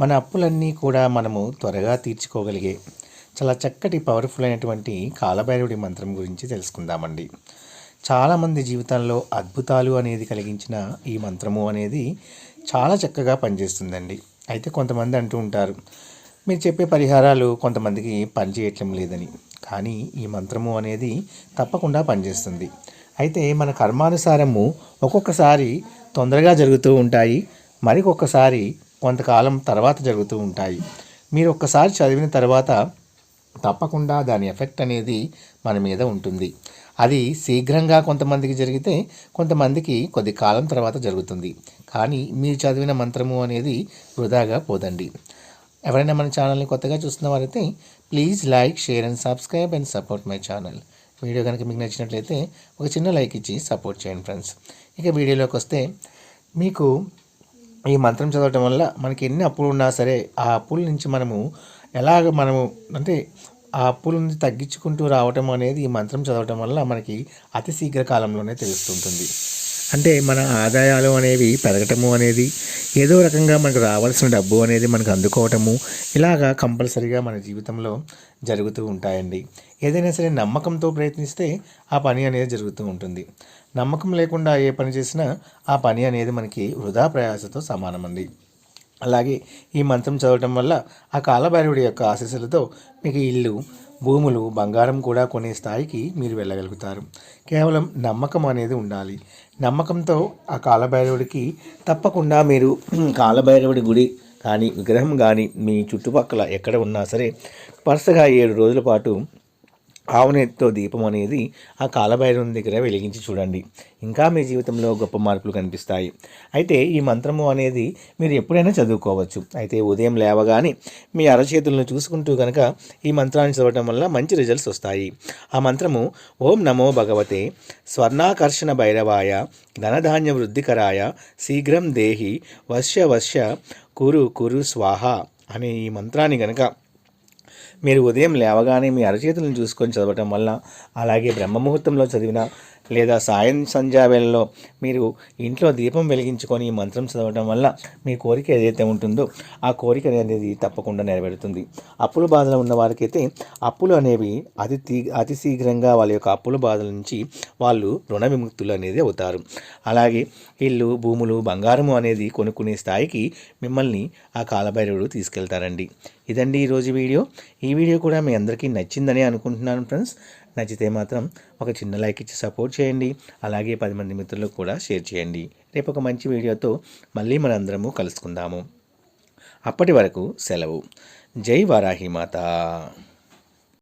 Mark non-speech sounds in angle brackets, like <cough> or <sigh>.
మన అప్పులన్నీ కూడా మనము త్వరగా తీర్చుకోగలిగే చాలా చక్కటి పవర్ఫుల్ అయినటువంటి కాలభైరవుడి మంత్రం గురించి తెలుసుకుందామండి. చాలామంది జీవితాల్లో అద్భుతాలు అనేది కలిగించిన ఈ మంత్రము అనేది చాలా చక్కగా పనిచేస్తుందండి. అయితే కొంతమంది అంటూ ఉంటారు మీరు చెప్పే పరిహారాలు కొంతమందికి పనిచేయట్లం లేదని. కానీ ఈ మంత్రము అనేది తప్పకుండా పనిచేస్తుంది. అయితే మన కర్మానుసారము ఒక్కొక్కసారి తొందరగా జరుగుతూ ఉంటాయి మరికొకసారి కొంతకాలం తర్వాత జరుగుతూ ఉంటాయి. మీరు ఒక్కసారి చదివిన తర్వాత తప్పకుండా దాని ఎఫెక్ట్ అనేది మన మీద ఉంటుంది. అది శీఘ్రంగా కొంతమందికి జరిగితే కొంతమందికి కొద్ది కాలం తర్వాత జరుగుతుంది. కానీ మీరు చదివిన మంత్రము అనేది వృధాగా పోదండి. ఎవరైనా మన ఛానల్ని కొత్తగా చూస్తున్న వారైతే please like share and subscribe and support my channel. Video కనుక మీకు నచ్చినట్లయితే ఒక చిన్న లైక్ ఇచ్చి సపోర్ట్ చేయండి ఫ్రెండ్స్. ఇక వీడియోలోకి వస్తే మీకు ఈ మంత్రం చదవటం వల్ల మనకి ఎన్ని అప్పులు ఉన్నా సరే ఆ అప్పుల నుంచి మనము ఎలాగ మనము అంటే ఆ అప్పుల నుంచి తగ్గించుకుంటూ రావటం అనేది ఈ మంత్రం చదవటం వల్ల మనకి అతి శీఘ్ర కాలంలోనే తెలుస్తుంటుంది. అంటే మన ఆదాయాలు అనేవి పెరగటము అనేది ఏదో రకంగా మనకు రావాల్సిన డబ్బు అనేది మనకు అందుకోవటము ఇలాగా కంపల్సరీగా మన జీవితంలో జరుగుతూ ఉంటాయండి. ఏదైనా సరే నమ్మకంతో ప్రయత్నిస్తే ఆ పని అనేది జరుగుతూ ఉంటుంది. నమ్మకం లేకుండా ఏ పని చేసినా ఆ పని అనేది మనకి వృధా ప్రయాసతో సమానమండి. అలాగే ఈ మంత్రం చదవటం వల్ల ఆ కాలభైరవుడి యొక్క ఆశీస్సులతో మీకు ఇల్లు భూములు బంగారం కూడా కొనే స్థాయికి మీరు వెళ్ళగలుగుతారు. కేవలం నమ్మకం అనేది ఉండాలి. నమ్మకంతో ఆ కాలభైరవుడికి తప్పకుండా మీరు <clears throat> కాలభైరవుడి గుడి కానీ విగ్రహం కానీ మీ చుట్టుపక్కల ఎక్కడ ఉన్నా సరే వరుసగా ఏడు రోజుల పాటు ఆవునేతితో దీపం అనేది ఆ కాలభైరవం దగ్గర వెలిగించి చూడండి. ఇంకా మీ జీవితంలో గొప్ప మార్పులు కనిపిస్తాయి. అయితే ఈ మంత్రము అనేది మీరు ఎప్పుడైనా చదువుకోవచ్చు. అయితే ఉదయం లేవగానే మీ అరచేతులను చూసుకుంటూ కనుక ఈ మంత్రాన్ని చదవటం వల్ల మంచి రిజల్ట్స్ వస్తాయి. ఆ మంత్రము ఓం నమో భగవతే స్వర్ణాకర్షణ భైరవాయ ధనధాన్య వృద్ధికరాయ శీఘ్రం దేహి వశ్య వశ్య కురు కురు స్వాహ అనే ఈ మంత్రాన్ని కనుక మీరు ఉదయం లేవగానే మీ అరచేతులను చూసుకొని చదవటం వల్ల అలాగే బ్రహ్మముహూర్తంలో చదివిన లేదా సాయం సంధ్యావేళలో మీరు ఇంట్లో దీపం వెలిగించుకొని ఈ మంత్రం చదవటం వల్ల మీ కోరిక ఏదైతే ఉంటుందో ఆ కోరిక అనేది తప్పకుండా నెరవేరుతుంది. అప్పుల బాధలు ఉన్న వారికైతే అప్పులు అనేవి అతి తీ అతి శీఘ్రంగా వాళ్ళ యొక్క అప్పుల బాధల నుంచి వాళ్ళు రుణ విముక్తులు అనేది అవుతారు. అలాగే ఇల్లు భూములు బంగారము అనేది కొనుక్కునే స్థాయికి మిమ్మల్ని ఆ కాలభైరవుడు తీసుకెళ్తారండి. ఇదండి ఈరోజు వీడియో. ఈ వీడియో కూడా మీ అందరికీ నచ్చిందని అనుకుంటున్నాను ఫ్రెండ్స్. నచ్చితే మాత్రం ఒక చిన్న లైక్ ఇచ్చి సపోర్ట్ చేయండి. అలాగే పది మంది మిత్రులకు కూడా షేర్ చేయండి. రేపు ఒక మంచి వీడియోతో మళ్ళీ మనందరము కలుసుకుందాము. అప్పటి వరకు సెలవు. జై వారాహి మాత.